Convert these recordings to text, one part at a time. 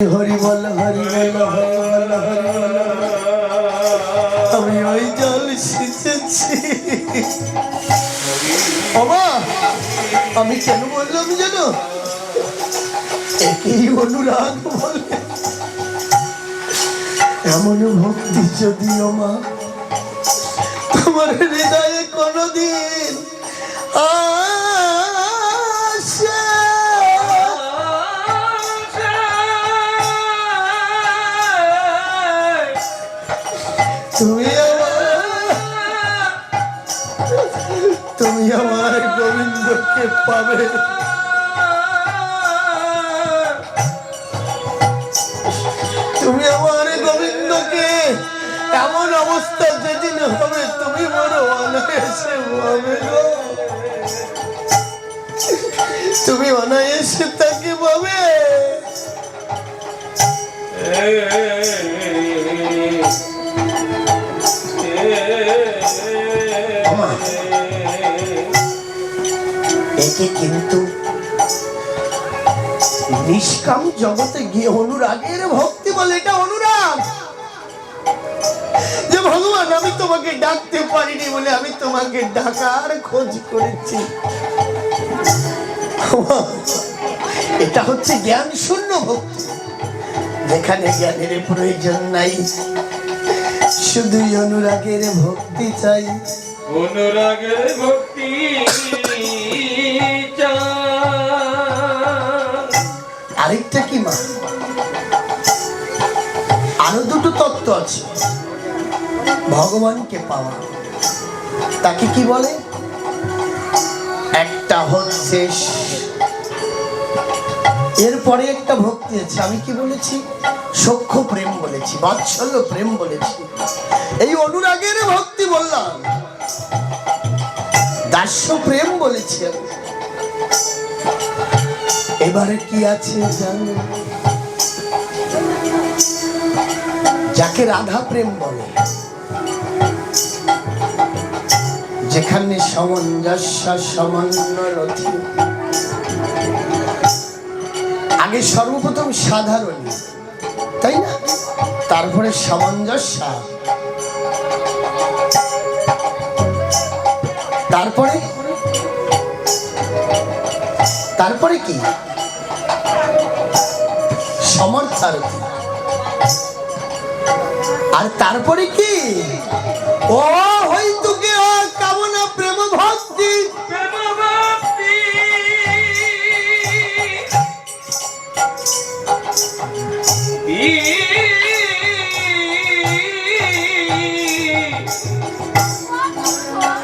হরি বল হরি বল হরি বল হরি বল। আমি ওই জল বাবা আমি কেন বললাম জানো? একই অনুরাগ বলে। এমন ভক্তি যদিও মা তোমার হৃদয়ে কোনদিন আসে গোবিন্দকে পাবে। তুমি আমার গোবিন্দকে এমন অবস্থা যেদিন হবে, তুমি বড় অনায়াসে পাবে তুমি অনায়াসে তাকে পাবে। একে কিন্তু নিষ্কাম জগতে গিয়ে অনুরাগের ভক্তি বলে এটা অনুরাগ। যে ভগবান, আমি তোমাকে ডাকতে পারিনি বলে আমি তোমাকে ডাকার খোঁজ করেছি। এটা হচ্ছে জ্ঞান শূন্য ভক্তি। যেখানে জ্ঞানের প্রয়োজন নাই, শুধুই অনুরাগের ভক্তি চাই। অনুরাগের ভক্তি আরেকটা কি মা? আরও দুটো তত্ত্ব আছে। ভগবানকে পাওয়া। তাকে কি বলে? একটা হচ্ছে এরপরে একটা ভক্তি আছে। আমি কি বলেছি? সখ্য প্রেম বলেছি, বাৎসল্য প্রেম বলেছি। এই অনুরাগের ভক্তি বললাম। দাস্য প্রেম বলেছি আমি। এবারে কি আছে জানো? যাকে রাধা প্রেম বলে, যেখানে সামঞ্জস্য সামান্য রথি আগে সর্বপ্রথম সাধারণ, তাই না? তারপরে সামঞ্জস্য। তারপরে? তারপরে কি? সমর্থারথী আর তারপরে কি? ও হইতুকে ও কামনা প্রেম ভক্তি।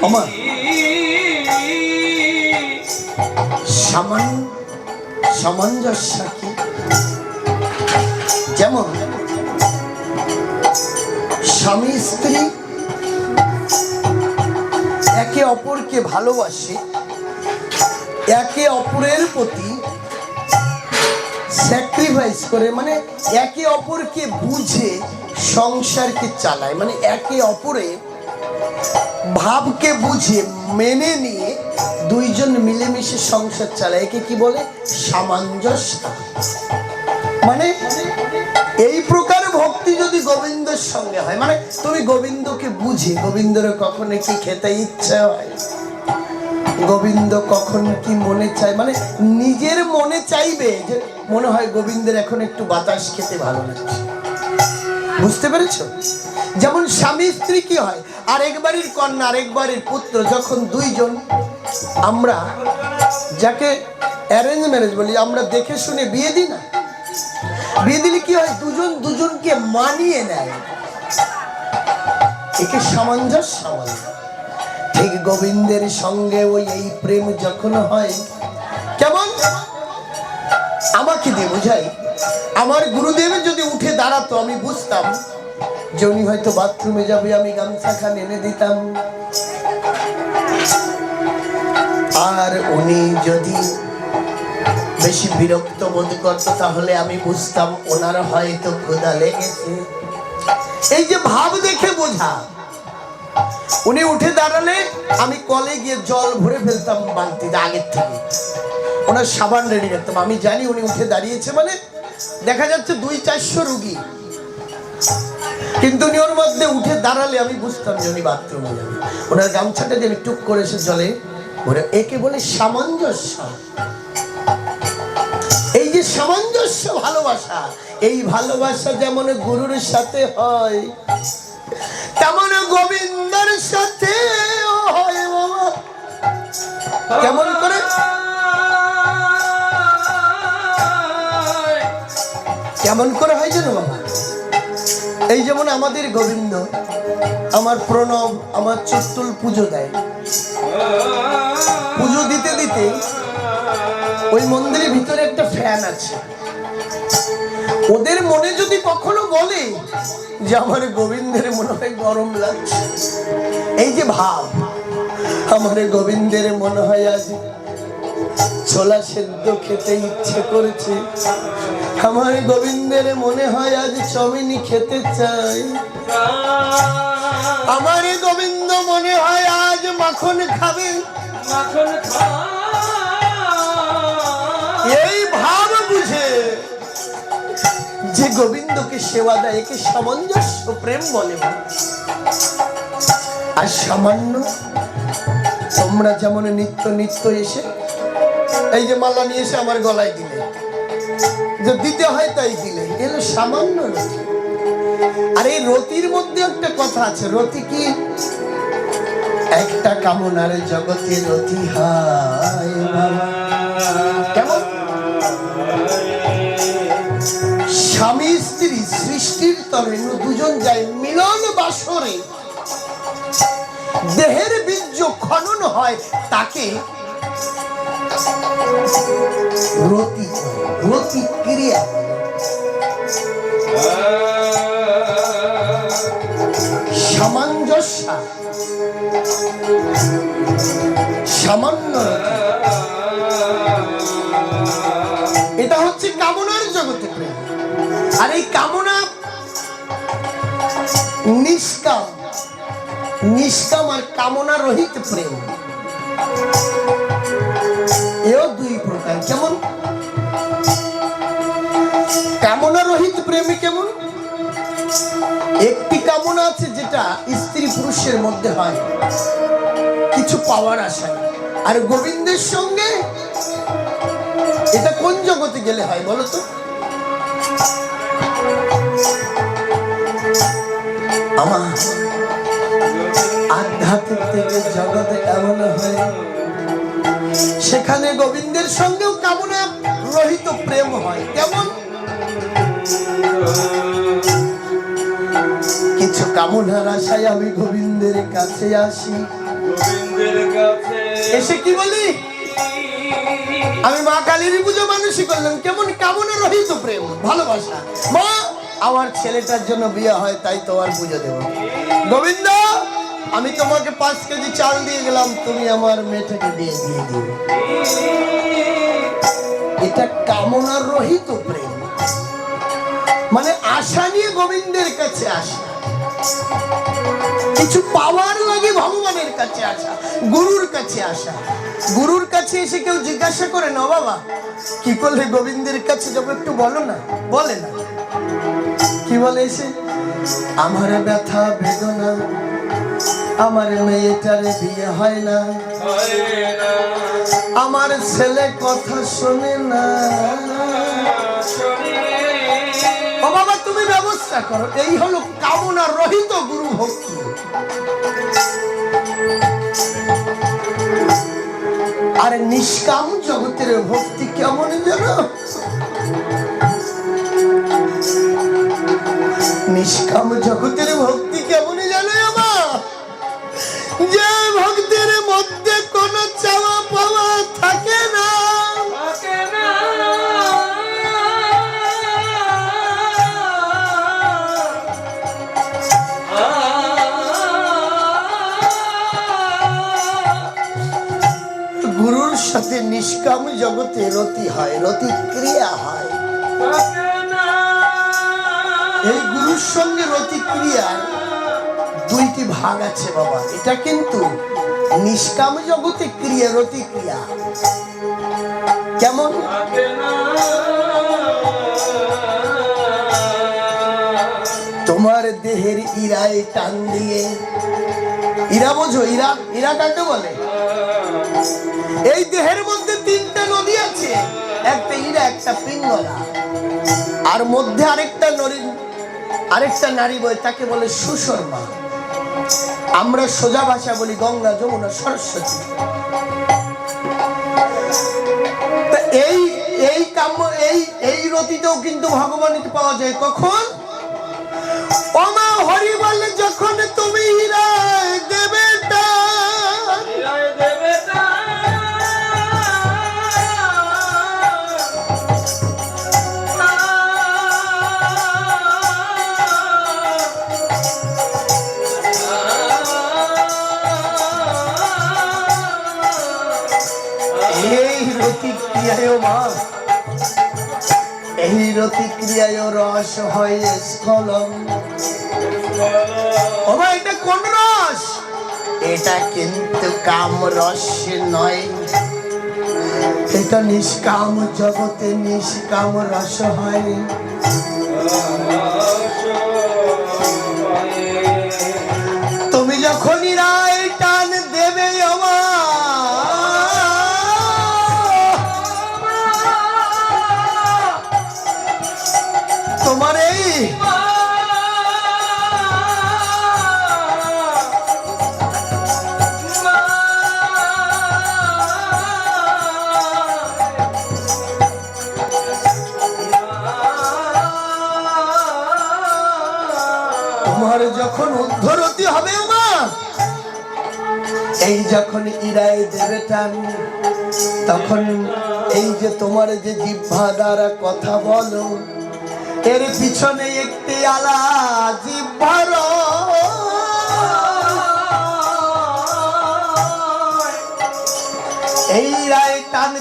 আমার সামান সামঞ্জস্য কি? যেমন স্বামী, স্ত্রী একে অপরকে ভালোবাসে, একে অপরের প্রতি স্যাক্রিফাইস করে মানে একে অপরকে বুঝে সংসারকে চালায় মানে একে অপরে ভাবকে বুঝে মেনে নিয়ে দুইজন মিলেমিশে সংসার চালায়, একে কি বলে? সামঞ্জস্য। মানে এই প্রকার ভক্তি যদি গোবিন্দের সঙ্গে হয় মানে তুমি গোবিন্দকে বুঝে, গোবিন্দর কখনো কি খেতে ইচ্ছে হয়? গোবিন্দ কখন কি মনে চায়? মানে নিজের মনে চাইবে যে মনে হয় গোবিন্দের এখন একটু বাতাস খেতে ভালো লাগছে। বুঝতে পেরেছ? যেমন স্বামী স্ত্রী কি হয় আর একবারের কন্যা আর একবারের পুত্র, যখন দুইজন আমরা যাকে অ্যারেঞ্জ ম্যারেজ বলি, আমরা দেখে শুনে বিয়ে দিই না? বিয়ে দিলে কি হয়? দুজন দুজনকে মানিয়ে নেয়। একে সামঞ্জস্য বলে ঠিক গোবিন্দের সঙ্গে ওই এই প্রেম যখন হয়, কেমন? আমাকে দিয়ে বোঝাই, আমার গুরুদেবের যদি উঠে দাঁড়াতো, আমি বুঝতাম যে উনি হয়তো বাথরুমে যাবে, আমি গামছা এনে দিতাম। আর উনি যদি বেশি বিরক্ত বোধ করতো, তাহলে আমি বুঝতাম ওনার হয়তো ক্ষুধা লেগেছে। এই যে ভাব দেখে বোঝা, উনি উঠে দাঁড়ালে আমি কলে গিয়ে জল ভরে ফেলতাম বালতিতে আগের থেকে। ওনার সাবান রেডি রাখতাম। আমি জানি উনি উঠে দাঁড়িয়েছে মানে দেখা যাচ্ছে দুই চারশো রুগী। কিন্তু উনি ওর মধ্যে উঠে দাঁড়ালে আমি বুঝতাম যে উনি বাথরুমে যাবে। ওনার গামছাটা যে আমি টুক করে এসে জলে ভরে, একে বলে সামঞ্জস্য। সামঞ্জস্য ভালোবাসা। এই ভালোবাসা যেমন গুরুর সাথে হয়, তেমন গোবিন্দর সাথে হয় কেমন করে? কেমন করে হয় জানো বাবা? এই যেমন আমাদের গোবিন্দ আমার প্রণব, আমার চত্তুল পুজো দেয়। পুজো দিতে দিতে ওই মন্দিরের ভিতরে একটা ফ্যান আছে। ওদের মনে যদি কখনো বলে যে আমার গোবিন্দের মনে হয় গরম লাগছে, এই যে ভাব, আমার গোবিন্দের মনে হয় আজ ছোলা সেদ্ধ খেতে ইচ্ছে করেছে। আমার গোবিন্দের মনে হয় আজ চমিনি খেতে চাই। আমার গোবিন্দ মনে হয় আজ মাখন খাবে। মাখন খা এই ভাব বুঝে যে গোবিন্দকে সেবা দেয়, একে সামঞ্জস্য প্রেম বলে আর সামান্য তোমরা যেমন নিত্য নিত্য এসে, এই যে মালা নিয়ে এসে আমার গলায় দিলে, যে দিতে হয় তাই দিলে এলো সামান্য আর এই রতির মধ্যে একটা কথা আছে, রতি কি? একটা কামনার জগতে রতি হয় বাবা। তরে দুজন যায় মিলন বাসরে। দেহের বীর্য খনন হয় তাকে ক্রিয়া। সামঞ্জস্য। সামান্য এটা হচ্ছে কামনার জগতে আর এই কামনা নিষ্কাম নিষ্কাম আর কামনা রহিত প্রেম। এও দুই প্রকার, কেমন? কামনা রহিত প্রেমে কেমন? একটি কামনা আছে যেটা স্ত্রী পুরুষের মধ্যে হয়, কিছু পাওয়ার আশায় আর গোবিন্দের সঙ্গে এটা কোন জগতে গেলে হয় বলো তো? আমার আধ্যাত্মিক থেকে জগতে এমন হয় সেখানে গোবিন্দের সঙ্গেও কামনা রহিত প্রেম হয়। কেমন? কিছু কামনার আশায় আমি গোবিন্দের কাছে আসি। এসে কি বলি? আমি মা কালীর পুজো মানুষই করলাম। কেমন? কামনা রহিত প্রেম ভালোবাসা। মা আমার ছেলেটার জন্য বিয়ে হয়, তাই তোমার পুজো দেব। গোবিন্দ, আমি তোমাকে পাঁচ কেজি চাল দিয়ে গেলাম, তুমি আমার মেয়েটাকে বিয়ে দিয়ে দিও। এটা কামনা রহিত প্রেম। মানে আশা নিয়ে গোবিন্দের কাছে আসা। কিছু পাওয়ার লাগে ভগবানের কাছে আসা, গুরুর কাছে আসা। গুরুর কাছে এসে কেউ জিজ্ঞাসা করে না বাবা, কি করলে গোবিন্দের কাছে? যাব একটু বলো না, বলে না। কি বলে এসে? আমার ব্যথা, বেদনা, আমার মেয়েটারে বিয়ে হয় না। আমার ছেলে কথা শোনে না। ও বাবা, তুমি ব্যবস্থা করো। এই হলো কামনা রহিত গুরু ভক্তি। আর নিষ্কাম জগতের ভক্তি কেমন যেন? নিষ্কাম জগতের ভক্তি কেমন জানো আমার যে ভক্তের মধ্যে কোনো চাওয়া পাওয়া থাকে না। থাকে না। গুরুর সাথে নিষ্কাম জগতে রতি হয় রতি ক্রিয়া হয়। গুরুর সঙ্গে রতি ক্রিয়ার দুইটি ভাগ আছে বাবা। এটা কিন্তু নিষ্কাম জগতে ক্রিয়া রতি ক্রিয়া কেমন? তোমার দেহের ইরায় টান দিয়ে। ইরা বোঝো, ইরা ইরা কাকে বলে? এই দেহের মধ্যে তিনটা নদী আছে। একটা ইরা, একটা পিঙ্গলা। আর মধ্যে আরেকটা নদী আরেকটা নারী বই তাকে বলে সুশর্মা। আমরা সোজা ভাষা বলি গঙ্গা, যমুনা, সরস্বতী। এই এই কাম্য, এই এই রতিতেও কিন্তু ভগবানকে পাওয়া যায়। কখন? অমা হরি বলে, যখন তুমি হীরা দেবে রতিক্রিয়ায় মা এই রতিক্রিয়ায় রস হয় স্খলন। ওমা এটা কোন রস? এটা কিন্তু কাম রস নয়। এটা নিষ্কাম জগতে নিষ্কাম রস হয়।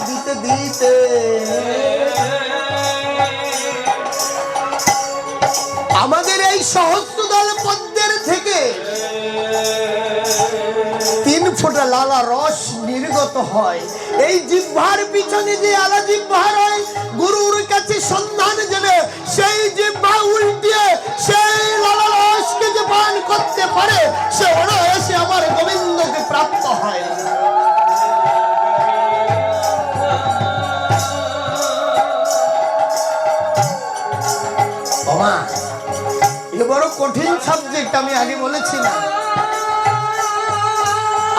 দিতে দিতে। আমাদের এই সহস্রদল পদ্মের থেকে তিন ফোঁটা লালা রস নির্গত হয়। এই জিহ্বার পিছনে যে আলা জিহ্বা হয় গুরুর কাছে সন্ধান জেনে সেই জিহ্বা উল্টিয়ে সেই লালা রসকে যে পান করতে পারে, সে অনায়াসে আমার গোবিন্দকে প্রাপ্ত হয়। সাবজেক্ট আমি আগে বলেছিলাম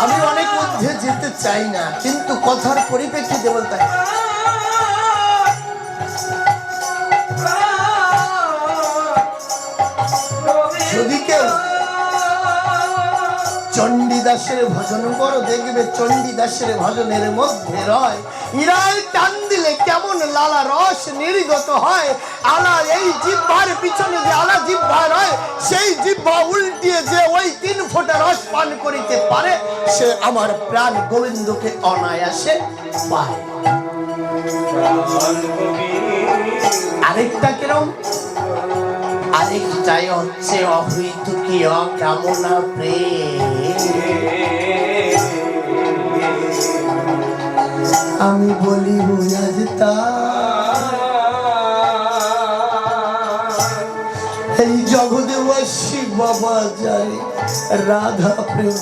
আমি অনেক মধ্যে যেতে চাই না কিন্তু কথার পরিপ্রেক্ষিতে বলতে চণ্ডীদাসের ভজন করো, দেখবে চণ্ডীদাসের ভজনের মধ্যে রয়। ইরায় টান দিলে কেমন লালা রস নির্গত হয়। আলা এই জিহ্বার পিছনে যে আলা জিহ্বা রয়, সেই জিহ্বা উল্টিয়ে যে ওই তিন ফোঁটা রস পান করিতে পারে, সে আমার প্রাণ গোবিন্দকে অনায়াসে পায়। আরেকটা কিরম? আরেকটাই হচ্ছে অহৈতুকীয় কামনা প্রেম। আমি বলি আজ তা এই জগদেবাসী বাবা যাই রাধা প্রেম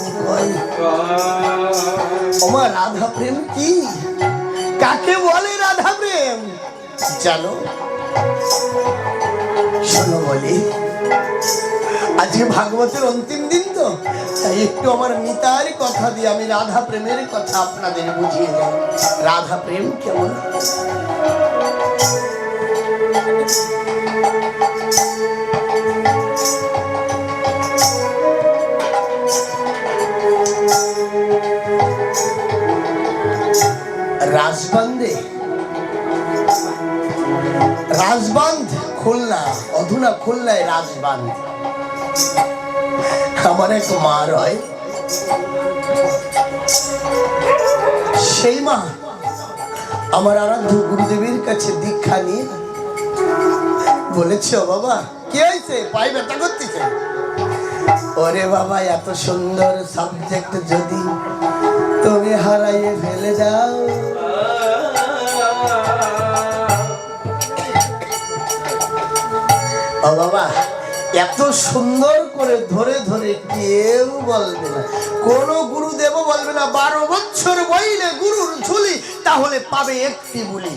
ওমা, রাধা প্রেম কি? কাকে বলে রাধা প্রেম? জানো? শোনো বলি। আজকে ভাগবতের অন্তিম দিন তো, তাই একটু আমার মিতার কথা দিয়ে আমি রাধা প্রেমের কথা আপনাদের বুঝিয়ে দেব। রাধা প্রেম কেমন? রাজবান্ধে রাজবান্ধ খুলনা, অধুনা খুলনায় রাজবান্ধ আমার এক মা রয়। সেই মা আমার আরাধ্য গুরুদেবের কাছে দীক্ষা নিয়ে বলেছে বাবা, কি হয়েছে? পাই ব্যথা করতেছে? ওরে বাবা, এত সুন্দর সাবজেক্ট যদি তুমি হারাইয়ে ফেলে দাও। বাবা, এত সুন্দর করে ধরে ধরে কেউ বলবে না। কোন গুরুদেব বলবে না, বারো বছর বইলে গুরুর ঝুলি, তাহলে পাবে একটি বুলি।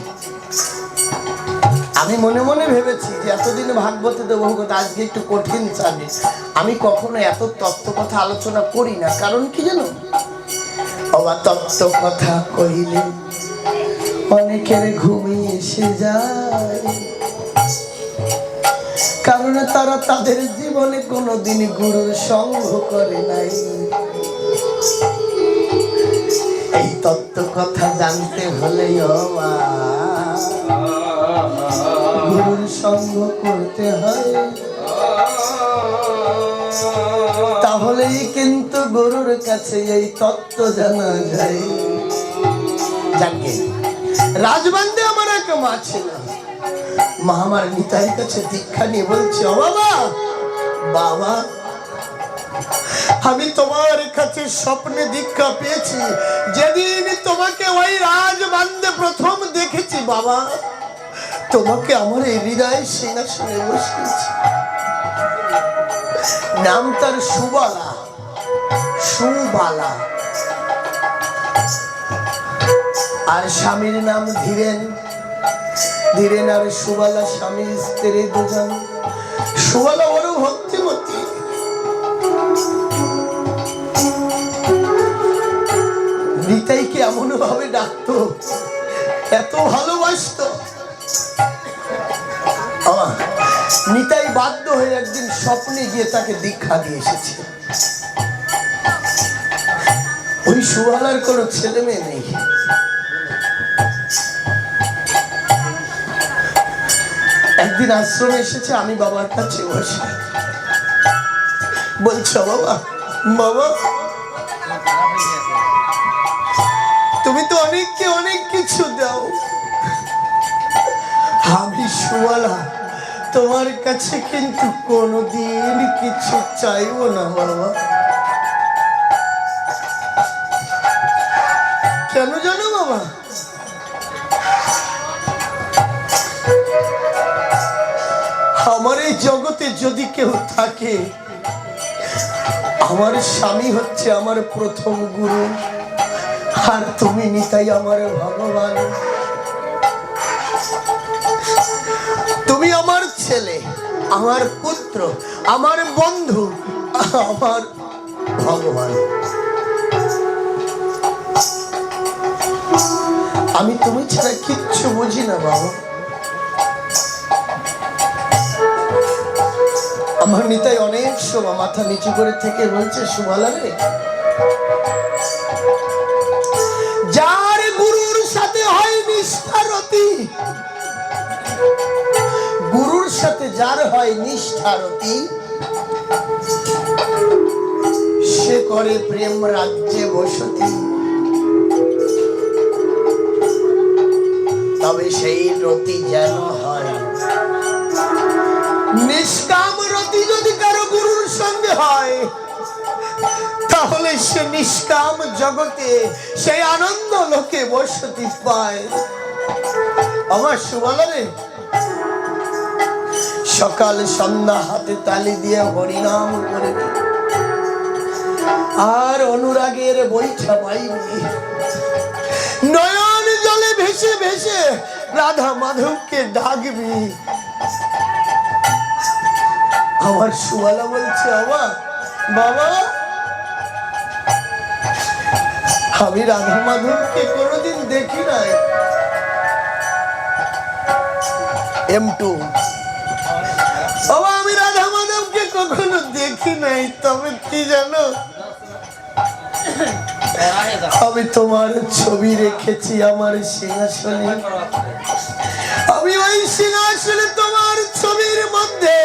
আমি মনে মনে ভেবেছি যে এতদিন ভাগবতে দেবো কথা আজকে একটু কঠিন চাবে। আমি কখনো এত তত্ত্ব কথা আলোচনা করি না, কারণ কি জানো? বাবা তত্ত্ব কথা কহিলে অনেকের ঘুমিয়ে এসে যায়। কারণ তারা তাদের জীবনে কোনোদিন গুরুর সঙ্গ করে নাই। এই তত্ত্ব কথা জানতে হলে গুরুর সঙ্গ করতে হয়। তাহলেই কিন্তু গুরুর কাছে এই তত্ত্ব জানা যায়। জানকে রাজবান্ধে আমার এক মা ছিল মা আমার নিতাই কাছে দীক্ষা নিয়ে বলছে, ও বাবা বাবা, আমি তোমার কাছে স্বপ্নে দীক্ষা পেয়েছি। যেদিন তোমাকে ওই রাজবান্ধে প্রথম দেখেছি, বাবা, তোমাকে আমার এই হৃদয় সিংহাসনে বসিয়েছি। নাম তার সুবালা সুবালা। আর স্বামীর নাম ধীরেন। ধীরেন আর সুবালা স্বামী স্ত্রী দুজন। সুবালা বড় ভক্তিমতী। নিতাইকে এমন ভাবে ডাকতো, এত ভালোবাসতো। নিতাই বাধ্য হয়ে একদিন স্বপ্নে গিয়ে তাকে দীক্ষা দিয়ে এসেছে। ওই সুহালার কোনো ছেলে মেয়ে নেই। একদিন আশ্রমে এসেছে, আমি বাবার কাছে বসে। বলছো বাবা বাবা, তুমি তো অনেককে অনেক কিছু দাও। আমি সুয়ালা তোমার কাছে কিন্তু কোনোদিন কিছু চাইব না, বাবা। কেন জানো, বাবা? আমার এই জগতে যদি কেউ থাকে, আমার স্বামী হচ্ছে আমার প্রথম গুরু, আর তুমি নিতাই আমার ভগবান। তুমি আমার ছেলে, আমার পুত্র, আমার বন্ধু, আমার ভগবান। আমি তুমি ছাড়া কিচ্ছু বুঝি না, বাবা। আমার নিতাই অনেক সময় মাথা নিচু করে থেকে বলছে সুমালা রে। যার গুরুর সাথে হয় নিষ্ঠারতি, গুরুর সাথে যার হয় নিষ্ঠারতি, সে করে প্রেম রাজ্যে বসতি। তবে সেই রতি যেন হয় রতি যদি কারও গুরুর সঙ্গে হয়, তাহলে সে নিষ্কাম জগতে সেই আনন্দ লোকে বসতি পায়। আমার সুবলরে সকাল সন্ধ্যা হাতে তালি দিয়ে হরিনাম করবে আর অনুরাগের বৈঠা পাইনি। নয়ন জলে ভেসে ভেসে রাধা মাধবকে ডাকবি। আমার সুবালা বলছে, বাবা বাবা, আমি রাধা মাধবকে কোনোদিন দেখি নাই। এম টু বাবা, আমি রাধা মাধবকে কখনো দেখি নাই, তবে কি জানো? আমি তোমার ছবি রেখেছি আমার সিংহাসনে। আমি ওই সিংহাসনে তোমার ছবির মধ্যে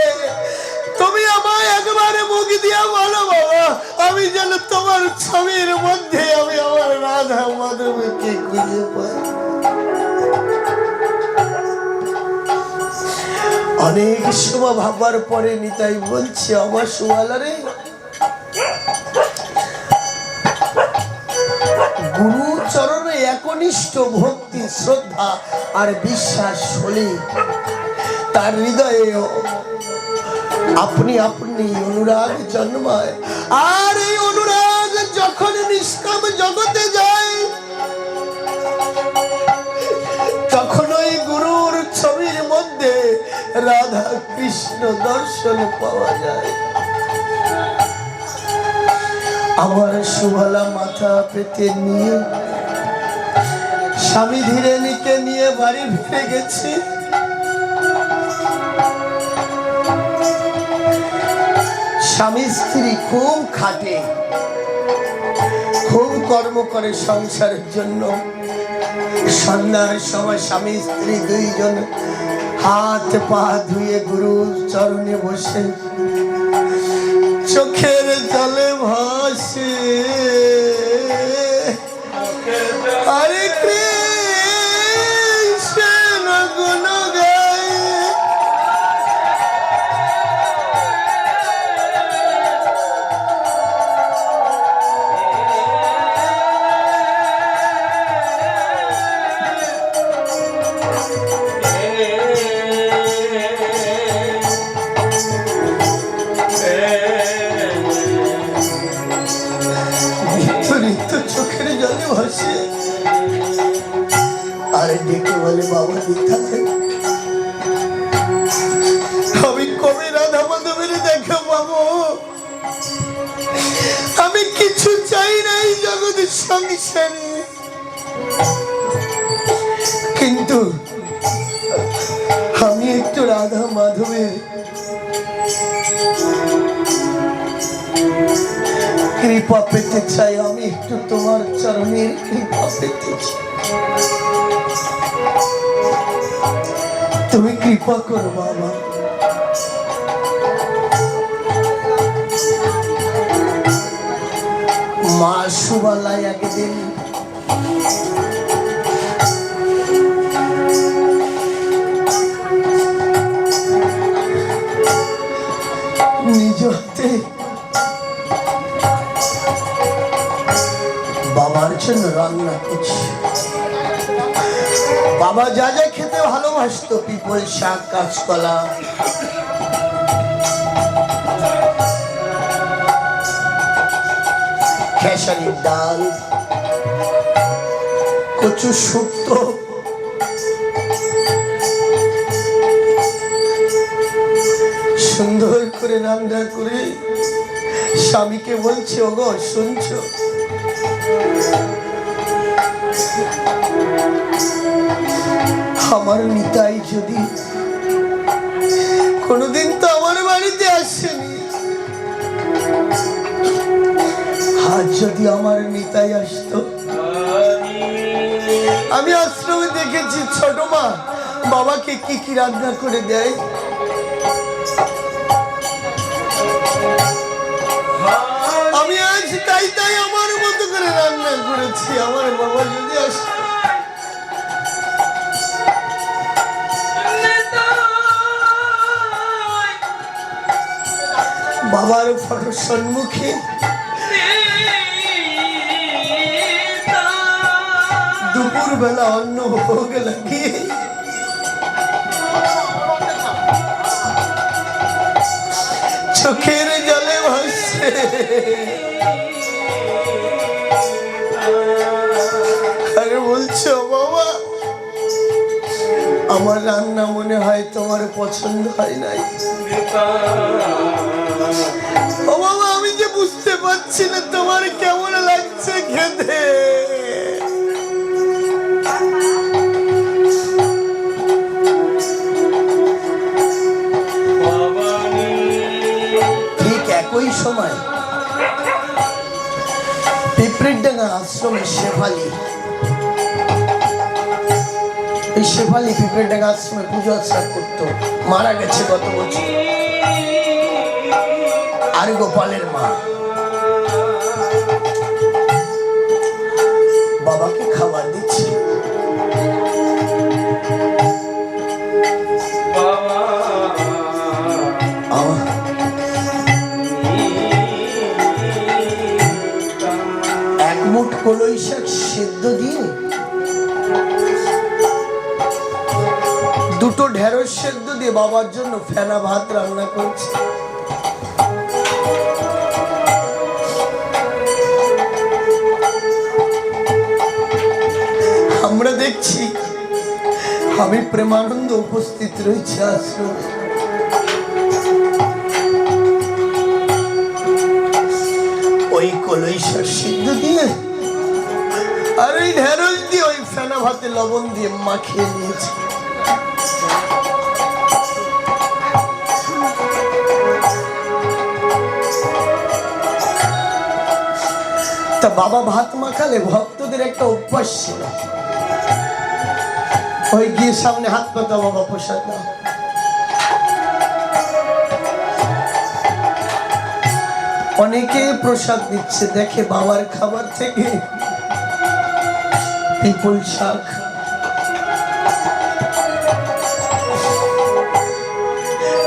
একবারে মুখ দিয়া বলো, বাবা, আমি যেন তোমার ছবির মধ্যে আমি আমার রাধা মাধবকে খুঁজে পাই। অনেক সময় ভাবার পরে নিতাই বলছে, আমার সুয়ালারে গুরু চরণে একনিষ্ঠ ভক্তি, শ্রদ্ধা আর বিশ্বাস হলে তার হৃদয়ে আপনি আপনি অনুরাগ জন্মায়। আর এই অনুরাগ যখন নিষ্কাম জগতে যায়, তখন ওই গুরুর ছবির মধ্যে রাধা কৃষ্ণ দর্শন পাওয়া যায়। আমার সুভালা মাথা পেতে নিয়ে, স্বামী ধীরে নিকে নিয়ে বাড়ি ফিরে গেছি। স্বামী স্ত্রী খুব খাটে, খুব কর্ম করে সংসারের জন্য। সন্ধ্যার সময় স্বামী স্ত্রী দুইজন, হাত পা ধুয়ে গুরু চরণে বসে। চোখের জলে ভাসে। বলে, বাবা নিতাই আমি কবে রাধা মাধবের দেখা পাবো আমি কিছু চাই না এই সংসারে কিন্তু আমি একটু রাধা মাধবের কৃপা পেতে চাই, আমি একটু তোমার চরণের কৃপা পেতে চাই। কৃপা করো বাবা মা সুবালায় একদিন নিজ হাতে বাবার জন্য রান্না করছি বাবা যা যা খেতে ভালোবাসতো, পিপল শাক, কাঁচকলা। খেসারির ডাল, কচু শুক্তো, সুন্দর করে রান্না করে স্বামীকে বলছে, ওগো, শুনছো? আমার নিতাই যদি কোনোদিন তো আমার বাড়িতে আসেনি। আজ যদি আমার নিতাই আসতো। আমি আশ্রমে দেখেছি ছোট মা বাবাকে কি কি রান্না করে দেয়। আমি আজ তাই তাই আমার মতো করে রান্না করেছি। আমার বাবা যদি আসতো বাবার ফটো সম্মুখে দুপুর বেলা অন্ন ভোগ লাগিয়ে। চোখের জলে ভাসছে আরে বলছো বাবা, আমার রান্না মনে হয় তোমার পছন্দ হয় নাই। ও বাবা, আমি যে বুঝতে পারছি না তোমার কেমন লাগছে খেতে। ঠিক একই সময় পিঁপড়িরডাঙ্গা আশ্রমের শেফালি। এই শেফালি পিঁপড়িরডাঙ্গা আশ্রমে পুজো আচ্ছা করতো, মারা গেছে গত বছর। আর গোপালের মা। বাবাকে খাবার দিচ্ছি। এক মুঠ কলই সেদ্ধ দিয়ে দুটো ঢেঁড়স সেদ্ধ দিয়ে বাবার জন্য ফেনা ভাত রান্না করছে। দেখছি আমি প্রেমানন্দ উপস্থিত রয়েছে আশ্রমে ওই কলৈশার সিদ্ধ দিয়ে আর ওই ঢেঁড়স দিয়ে ওই ফেনা ভাতে লবণ দিয়ে মাখিয়ে নিয়েছে। তা বাবা ভাত মাখালে ভক্তদের একটা অভ্যাস ছিল। ওই গিয়ে সামনে হাত পাতা বাবা প্রসাদ দাও অনেকে প্রসাদ দিচ্ছে দেখে বাবার খাবার থেকে পিপুল শাক।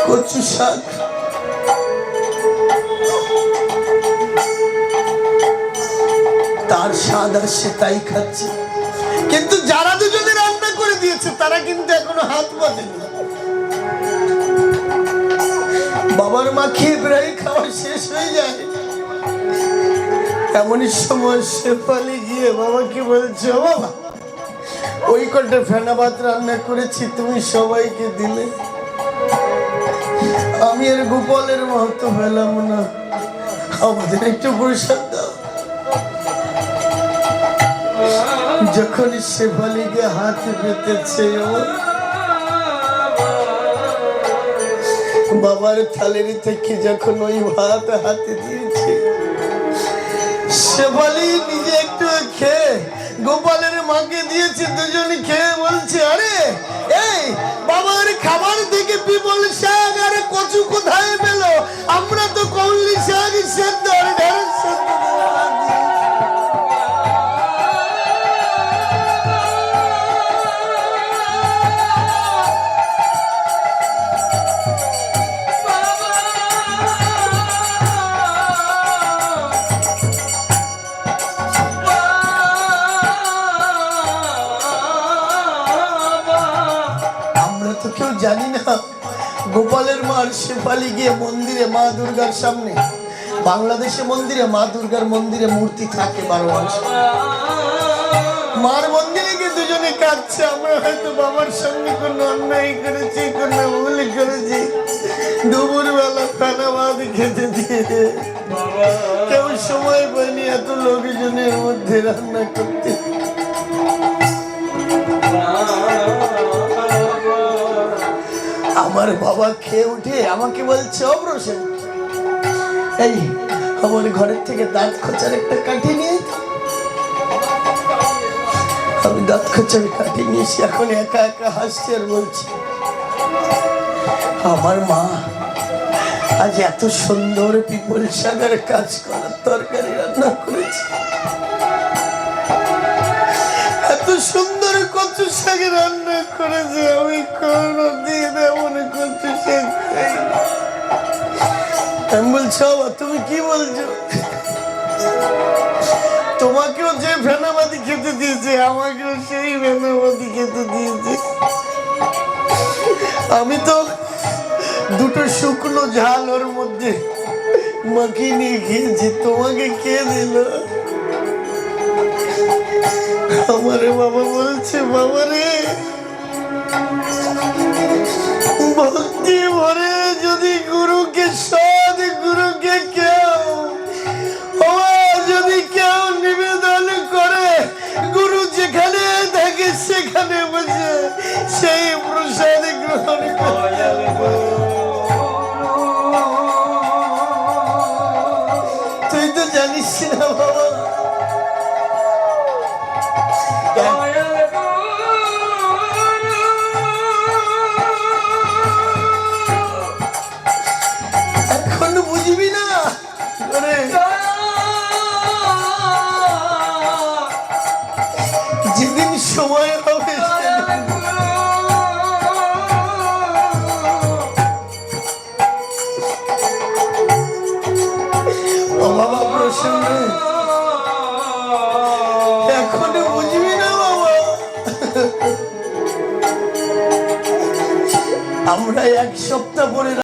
কচু শাক। তার স্বাদ সে তাই খাচ্ছে। কিন্তু যারা দুজনে দিয়েছে তারা কিন্তু এখনও হাত বাঁধেনি। বাবার মা খেয়ে প্রায় খাওয়া শেষ হয়ে যায়। এমনই সময় শেফালি গিয়ে বাবাকে বলছে বাবা, ওই কটা ফেনা ভাত রান্না করেছি, তুমি সবাইকে দিলে। আমি আর গোপালের মহত্ব পেলাম না। আমাদের একটু প্রসাদ দাও। যখন শেফালিকে হাত পেতেছে বাবার থালেরি থেকে যখন ওই ভাত হাতে দিয়েছে শেফালি নিজে একটু খেয়ে গোপালের মাকে দিয়েছে, দুজন খেয়ে বলছে, আরে, এই বাবার খাবার থেকে পিপল শাক, আর কচু কোথায় পেল? আমরা তো কৌলি শাক সেদ্ধ আর ঢেঁড়স সেদ্ধ গোপালের মার শেফালি গিয়ে মন্দিরে মা দুর্গার সামনে, বাংলাদেশে মন্দিরে মা দুর্গার মন্দিরে মূর্তি থাকে বারো মাস। মার মন্দিরে গিয়ে দুজনে কাঁদছে, আমরা হয়তো বাবার সঙ্গে কোনো অন্যায় করেছি, কোনো ভুল করেছি। দুপুর বেলা খানা ভাত খেতে দিয়ে কেউ সময় পায়নি, এত লোকজনের মধ্যে রান্না করতে। আমার বাবা খেয়ে উঠে আমাকে বলছে অপ্রসেন এই আমার ঘরের থেকে দাঁত খোঁচার একটা কাঠি নিয়ে আমি দাঁত খোঁচার কাঠি নিয়েছি এখন একা একা হাসছি আর বলছি, আমার মা আজ এত সুন্দর পিপল শাকের কাজ করার তরকারি রান্না করেছে। এত সুন্দর শাক রান্না করেছে আমি কোনদিন এমন কচু শাক খাইনি। আমি বলছি, বাবা, তুমি কি বলছো? তোমাকেও যে ফেনাবাদি খেতে দিয়েছে, আমাকেও সেই ফেনাবাদি খেতে দিয়েছে। আমি তো দুটো শুকনো ঝাল ওর মধ্যে মাখিয়ে নিয়ে খেয়েছি। তোমাকে কে দিল? আমারে বাবা বলছে বাবা রে ভক্তি ভরে যদি গুরুকে সদ গুরুকে কেউ